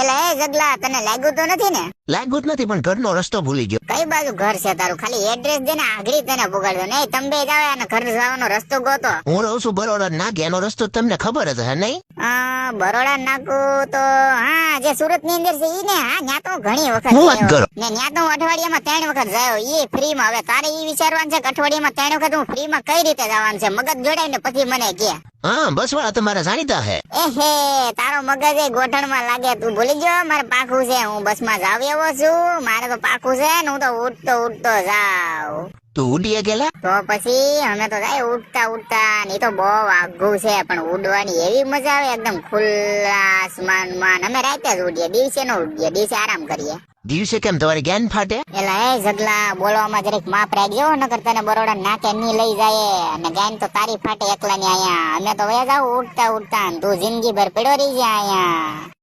એટલે એ જગલા તને લાગ્યું તો નથી ને? લાગ્યું જ નથી પણ ઘરનો રસ્તો ભૂલી ગયો. કઈ બાજુ ઘર છે તારું? ખાલી એડ્રેસ દે ને આગળી તને પુગાડ્યો નહીં તમે બે જાવ અને ઘર જવાનો રસ્તો ગોતો. હું રહું છું બરોડા નાગે એનો રસ્તો તમને ખબર જ હે નહીં? આ બરોડા નાકુ તો હા જે સુરતની અંદર છે ઈ ને હા ન્યા તો ઘણી વખત હું વાત કરો? ને ન્યા તો અઠવાડિયામાં ત્રણ વખત જાયો. ઈ ફ્રી માં હવે તારે ઈ વિચારવાનું છે કે અઠવાડિયામાં ત્રણ વખત હું ફ્રી માં કઈ રીતે જવાનું છે? મગજ જોડાઈને પછી મને કે. હા, બસ વાળા, તમારા જાણીતા હે. એહે તારો મગજ એ ગોઠણમાં લાગે. તું ભૂલી ગયો, મારે પાખું છે. હું બસમાં જાવ એવો છું. મારે તો પાખું છે ને, હું તો ઉઠતો ઉઠતો જાવ તું ઉડીએ ગયેલા? તો પછી અમે તો જાય ઉડતા ઉડતા ને તો બહુ આઘું છે પણ ઉડવાની એવી મજા આવે એકદમ ખુલ્લા આસમાનમાં અમે રાતે જ ઉડીએ દિવસે ન ઉડીએ દિવસે આરામ કરીએ. દિવસે કેમ? તમારે ગેન ફાટે? એલા એ જગલા બોલવામાં જરીક માપ રાખજો નકર તને બરોડા નાકે ની લઈ જાય અને ગેન તો તારી ફાટે એકલા ની અહીંયા. અમે તો વયા જાવ ઉડતા ઉડતા તું જિંદગી ભર પડ્યો રહી જાય આયા